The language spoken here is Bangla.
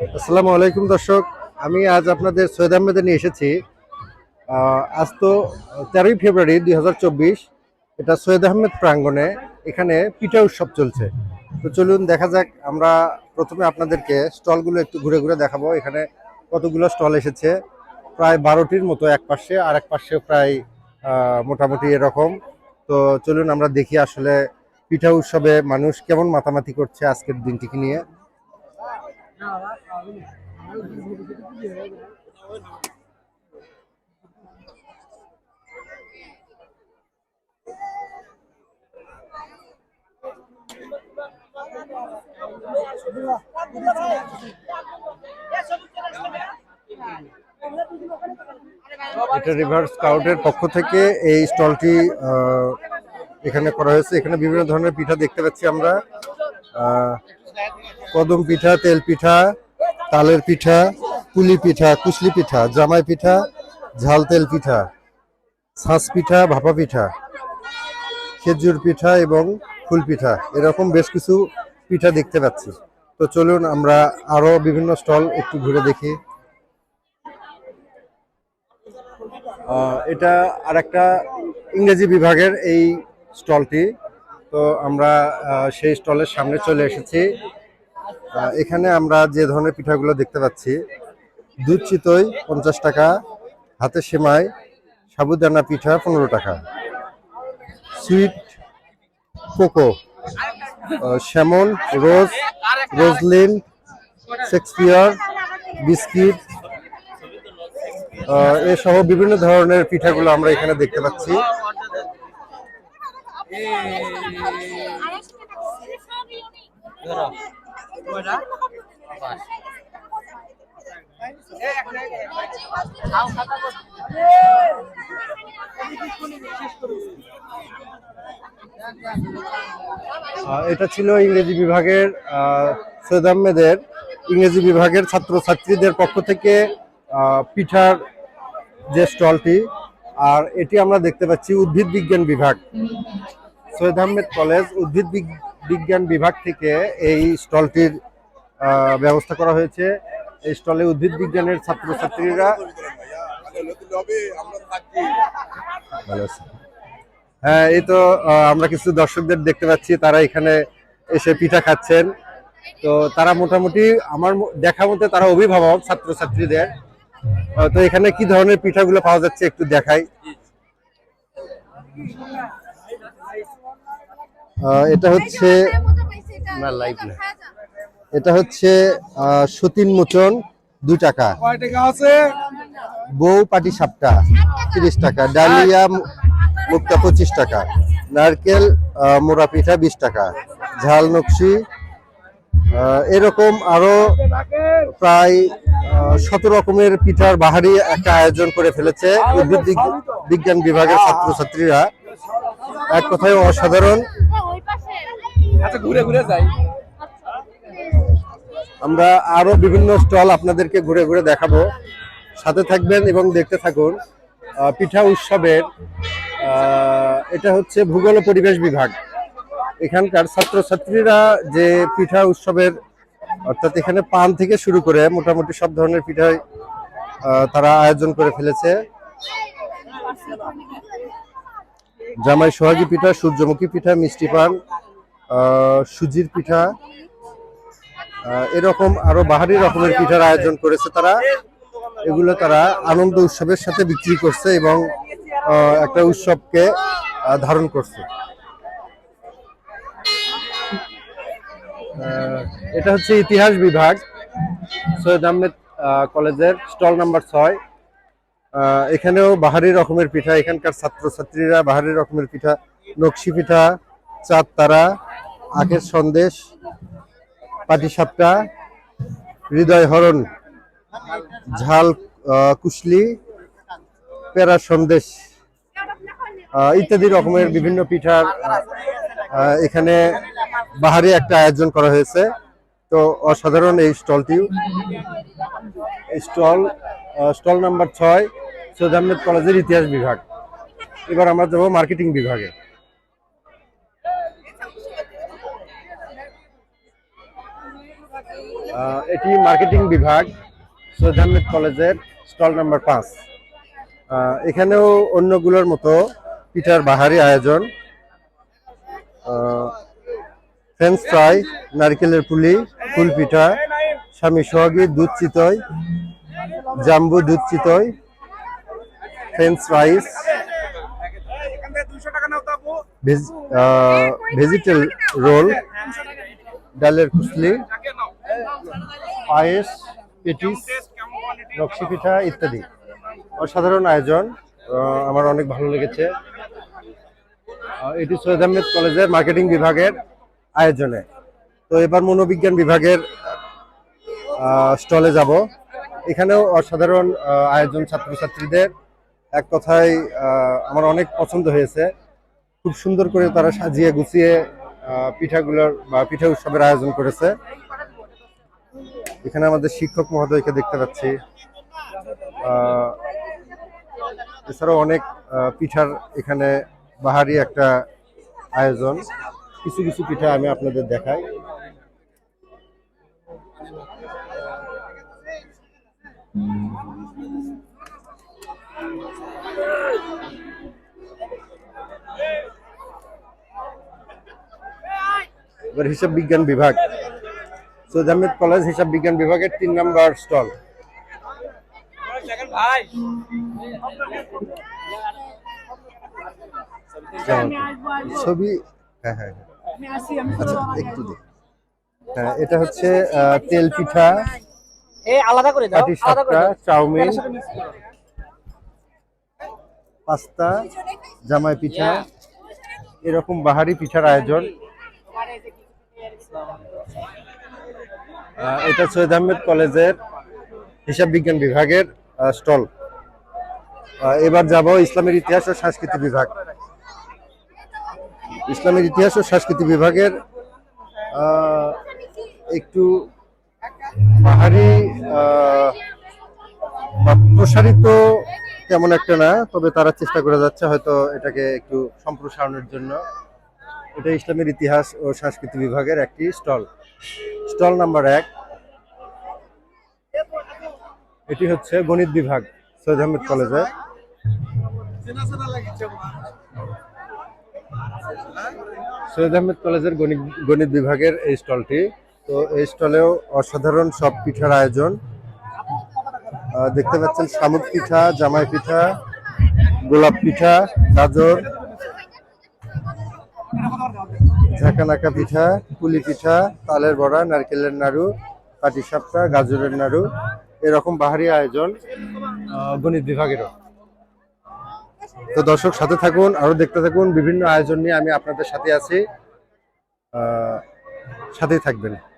আসসালামু আলাইকুম দর্শক, আমি আজ আপনাদের সৈয়দ আহমেদে নিয়ে এসেছি। আজ তো তেরোই ফেব্রুয়ারি দুই হাজার চব্বিশ, এটা সৈয়দ আহমেদ প্রাঙ্গণে এখানে পিঠা উৎসব চলছে। তো চলুন দেখা যাক, আমরা প্রথমে আপনাদেরকে স্টলগুলো একটু ঘুরে ঘুরে দেখাবো। এখানে কতগুলো স্টল এসেছে, প্রায় বারোটির মতো এক পাশে, আর এক পাশে প্রায় মোটামুটি এরকম। তো চলুন আমরা দেখি আসলে পিঠা উৎসবে মানুষ কেমন মাতামাতি করছে আজকের দিনটিকে নিয়ে। এটা রিভার স্কাউটের পক্ষ থেকে এই স্টলটি এখানে করা হয়েছে। এখানে বিভিন্ন ধরনের পিঠা দেখতে পাচ্ছি আমরা। কদম পিঠা, তেল পিঠা, তালের পিঠা, পুলি পিঠা কুশলি পিঠা, জামাই পিঠা, ঝাল তেল পিঠা ছাঁচ পিঠা, ভাপা পিঠা, খেজুর পিঠা এবং ফুল পিঠা, এরকম বেশ কিছু পিঠা দেখতে পাচ্ছি। তো চলুন আমরা আরও বিভিন্ন স্টল একটু ঘুরে দেখি। এটা আর একটা ইংরেজি বিভাগের এই স্টলটি। তো আমরা সেই স্টলের সামনে চলে এসেছি। এখানে আমরা যে ধরনের পিঠাগুলো দেখতে পাচ্ছি দুধ চিতই পঞ্চাশ টাকা হাতে সেমাই সাবুদানা পিঠা পনেরো টাকা sweet coco ah, salmon rose Roslyn Shakespeare biscuit ah, এসহ বিভিন্ন ধরনের পিঠাগুলো আমরা এখানে দেখতে পাচ্ছি। আহ, এটা ছিল ইংরেজি বিভাগের সৈয়দ আহমেদের ইংরেজি বিভাগের ছাত্রছাত্রীদের পক্ষ থেকে পিঠার যে স্টলটি আর এটি আমরা দেখতে পাচ্ছি উদ্ভিদ বিজ্ঞান বিভাগ। সৈয়দ আহমেদ কলেজ উদ্ভিদ বিজ্ঞান বিভাগ থেকে এই স্টলটির ব্যবস্থা করা হয়েছে। এই স্টলে উদ্ভিদ বিজ্ঞানের ছাত্রছাত্রীরা হ্যাঁ এই তো আমরা কিছু দর্শকদের দেখতে পাচ্ছি তারা এখানে এসে পিঠা খাচ্ছেন। তো তারা মোটামুটি আমার দেখা মতে তারা অভিভাবক ছাত্রছাত্রীদের। তো এখানে কি ধরনের পিঠাগুলো পাওয়া যাচ্ছে একটু দেখাই। এটা হচ্ছে না লাইভ না এটা হচ্ছে আহ, সতীন মোচন দু টাকা। আছে? বউ পাটি সাপটা তিরিশ টাকা। ডালিয়া মুক্তা পঁচিশ টাকা। নারকেল আহ, মোড়া পিঠা বিশ টাকা। ঝাল নকশি আহ, এরকম আরও প্রায় শত রকমের পিঠার বাহারি একটা আয়োজন করে ফেলেছে উদ্ভিদ বিজ্ঞান বিভাগের ছাত্রছাত্রীরা। এক কথায় অসাধারণ। আচ্ছা ঘুরে ঘুরে যাই। আমরা আরও বিভিন্ন স্টল আপনাদেরকে ঘুরে ঘুরে দেখাবো। সাথে থাকবেন এবং দেখতে থাকুন। পিঠা উৎসবের এটা হচ্ছে ভূগোল ও পরিবেশ বিভাগ। এখানকার ছাত্রছাত্রীরা যে পিঠা উৎসবের, অর্থাৎ এখানে পান থেকে শুরু করে মোটামুটি সব ধরনের পিঠাই তারা আয়োজন করে ফেলেছে। জামাই সোহাগী পিঠা, সূর্যমুখী পিঠা, মিষ্টি পান সুজির পিঠা এরকম আরও বাহারি রকমের পিঠার আয়োজন করেছে তারা। এগুলো তারা আনন্দ উৎসবের সাথে বিক্রি করছে এবং একটা উৎসবকে ধারণ করছে। এটা হচ্ছে ইতিহাস বিভাগ সৈয়দ আহমেদ আহ, কলেজের স্টল নাম্বার ছয়। এখানেও বাহারি রকমের পিঠা এখানকার ছাত্রছাত্রীরা বাহারি রকমের পিঠা নকশি পিঠা চাঁদ তারা আখের সন্দেশ, পাটিসাপটা হৃদয় হরণ ঝাল কুশলি, পেরা সন্দেশ ইত্যাদি রকমের বিভিন্ন পিঠার এখানে বাহারি একটা আয়োজন করা হয়েছে। তো অসাধারণ এই স্টলটি স্টল স্টল নাম্বার ছয় সৈয়দ আহমেদ কলেজের ইতিহাস বিভাগ। এবার আমরা যাব মার্কেটিং বিভাগে। এটি মার্কেটিং বিভাগ সৈয়দ কলেজের স্টল নাম্বার পাঁচ। এখানেও অন্যগুলোর মতো পিঠার বাহারি আয়োজন। ফ্রেঞ্চ ফ্রাই নারকেলের পুলি, ফুল পিঠা, স্বামী সোহাগী দুধ চিতই, জাম্বু দুধ চিতই ফ্রেঞ্চ রাইস ভেজিটেল রোল ডালের নাও পায়েস পেটিস নকশি পিঠা ইত্যাদি। অসাধারণ আয়োজন আমার অনেক ভালো লেগেছে। এটি সৈয়দ আহমেদ কলেজের মার্কেটিং বিভাগের আয়োজনে। তো এবার মনোবিজ্ঞান বিভাগের স্টলে যাব। এখানেও অসাধারণ আয়োজন ছাত্রছাত্রীদের। এক কথায় আমার অনেক পছন্দ হয়েছে। খুব সুন্দর করে তারা সাজিয়ে গুছিয়ে পিঠাগুলোর বা পিঠা উৎসবের আয়োজন করেছে। এখানে আমাদের শিক্ষক মহোদয়কে দেখতে পাচ্ছি। এছাড়াও অনেক পিঠার এখানে বাহারি একটা আয়োজন। কিছু কিছু পিঠা আমি আপনাদের দেখাই। এবার হিসাব বিজ্ঞান বিভাগ। সৈয়দ আহমেদ কলেজ হিসাব বিজ্ঞান বিভাগের তিন নম্বর স্টল। ছবি হ্যাঁ হ্যাঁ হ্যাঁ। আচ্ছা একটু হ্যাঁ এটা হচ্ছে তেল পিঠা আলাদা করে দাও আলাদা করে চাউমিন। পাস্তা জামাই পিঠা এরকম বাহারি পিঠার আয়োজন। এটা সৈয়দ আহমেদ কলেজের হিসাব বিজ্ঞান বিভাগের স্টল। এবার যাব ইসলামের ইতিহাস ও সংস্কৃতি বিভাগ। ইসলামের ইতিহাস ও সংস্কৃতি বিভাগের একটু পাহাড়ি প্রসারিত তেমন একটা না, তবে তারা চেষ্টা করে যাচ্ছে হয়তো এটাকে একটু সম্প্রসারণের জন্য। এটা ইসলামের ইতিহাস ও সংস্কৃতি বিভাগের একটি স্টল। স্টল নাম্বার এক। এটি হচ্ছে গণিত বিভাগ, সৈয়দ আহমেদ চেনা সৈয়দ আহমেদ কলেজের গণিত গণিত বিভাগের এই স্টলটি। তো এই স্টলেও অসাধারণ সব পিঠার আয়োজন। দেখতে পাচ্ছেন শামুক পিঠা, জামাই পিঠা, গোলাপ পিঠা, গাজর ঝাঁকানাকা পিঠা, পুলি পিঠা, তালের বড়া, নারকেলের নাড়ু পাটিসাপটা গাজরের নাড়ু, এরকম বাহারি আয়োজন গণিত বিভাগেরও। তো দর্শক, সাথে থাকুন, আরও দেখতে থাকুন, বিভিন্ন আয়োজন নিয়ে আমি আপনাদের সাথে আছি। সাথেই থাকবেন।